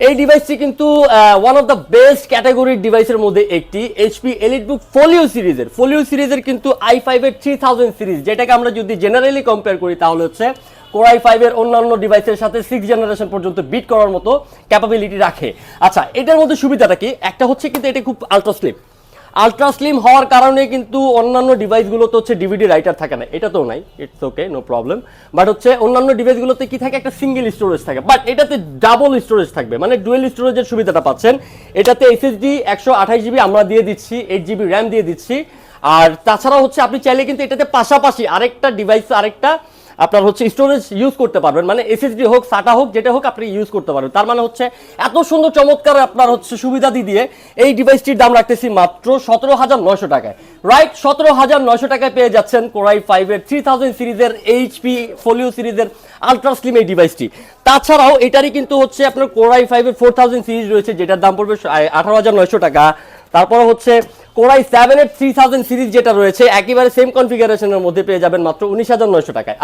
এই ডিভাইসটি কিন্তু ওয়ান অফ দ্য বেস্ট ক্যাটাগরির ডিভাইসের মধ্যে একটি এইচপি এলিটবুক ফোলিও সিরিজের ফোলিও সিরিজের কিন্তু আই ফাইভের থ্রি থাউজেন্ড সিরিজ যেটাকে আমরা যদি জেনারেলি কম্পেয়ার করি, তাহলে হচ্ছে কোরাই ফাইভের অন্যান্য ডিভাইসের সাথে সিক্স জেনারেশন পর্যন্ত বিট করার মতো ক্যাপাবিলিটি রাখে। আচ্ছা এটার মধ্যে সুবিধাটা কি? একটা হচ্ছে কিন্তু এটা খুব আলট্রা স্লিপ আলট্রা স্লিম হওয়ার কারণে কিন্তু অন্যান্য ডিভাইসগুলোতে হচ্ছে ডিভিডি রাইটার থাকে না। এটা তো নাই it's okay no problem but হচ্ছে অন্যান্য ডিভাইসগুলোতে কি থাকে? একটা সিঙ্গেল স্টোরেজ থাকে। বাট এটাতে ডাবল স্টোরেজ থাকবে। মানে ডুয়েল স্টোরেজের সুবিধাটা পাচ্ছেন। এটাতে এসএসডি একশো আঠাশ জিবি আমরা দিয়ে দিচ্ছি এইট জিবি র্যাম দিয়ে দিচ্ছি। আর তাছাড়া হচ্ছে আপনি চাইলে কিন্তু এটাতে পাশাপাশি আরেকটা ডিভাইস আরেকটা আপনার হচ্ছে স্টোরেজ ইউজ করতে পারবেন। মানে এসএসডি হোক সাটা হোক, যেটা হোক আপনি ইউজ করতে পারবেন। তার মানে হচ্ছে এত সুন্দর, চমৎকার আপনার হচ্ছে সুবিধা দিয়ে এই ডিভাইসটির দাম রাখতেছি মাত্র সতেরো হাজার নয়শো টাকায়। রাইট সতেরো হাজার নয়শো টাকায় পেয়ে যাচ্ছেন কোরাই ফাইভের থ্রি থাউজেন্ড সিরিজের এইচপি ফোলিও সিরিজের আলট্রা স্লিম এই ডিভাইসটি তাছাড়াও এটারই কিন্তু হচ্ছে আপনার কোরাই ফাইভের ফোর থাউজেন্ড সিরিজ রয়েছে, যেটার দাম পড়বে আঠারো হাজার নয়শো টাকা। তারপরে হচ্ছে কোরাই সেভেন এর থ্রি থাউজেন্ড সিরিজ যেটা রয়েছে, একেবারে সেম কনফিগারেশনের মধ্যে পেয়ে যাবেন মাত্র উনিশ হাজার নয়শো টাকায়।